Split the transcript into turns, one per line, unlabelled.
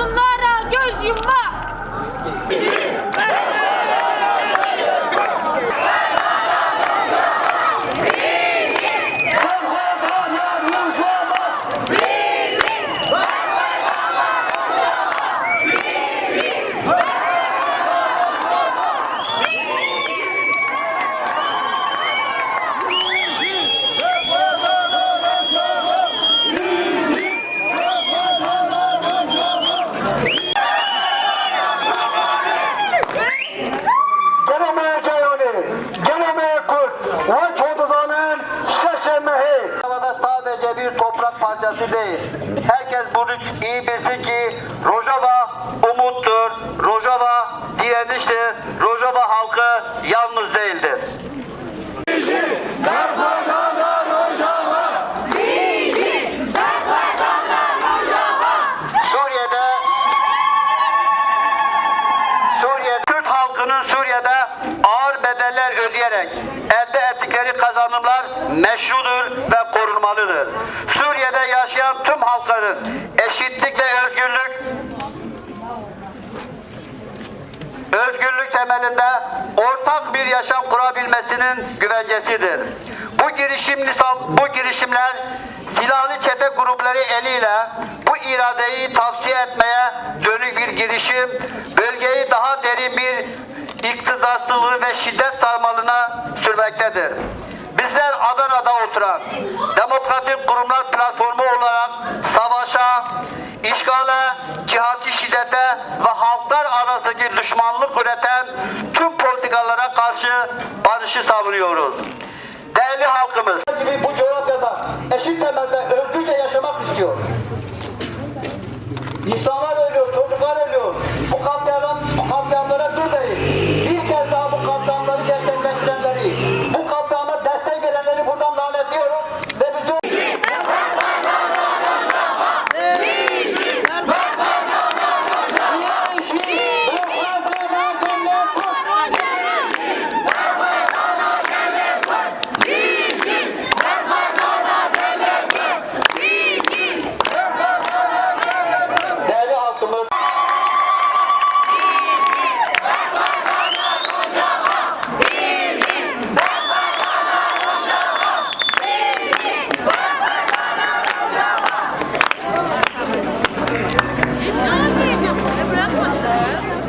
masumlara göz yumma. Ve çoğudanın şaşırmayı. Havada sadece bir toprak parçası değil. Herkes bunu iyi bilsin ki Rojava umuttur, ödeyerek elde ettikleri kazanımlar meşrudur ve korunmalıdır. Suriye'de yaşayan tüm halkların eşitlik ve özgürlük özgürlük temelinde ortak bir yaşam kurabilmesinin güvencesidir. Bu girişim bu girişimler silahlı çete grupları eliyle bu iradeyi tavsiye etmeye dönük bir girişim, bölgeyi daha derin bir iktidarsızlığı ve şiddet sarmalına sürmektedir. Bizler Adana'da oturan Demokratik Kurumlar Platformu olarak savaşa, işgale, cihatçı şiddete ve halklar arasındaki düşmanlık üreten tüm politikalara karşı barışı savunuyoruz. Değerli halkımız bu coğrafyada eşit temelde özgürce yaşamak istiyor. İnsanlar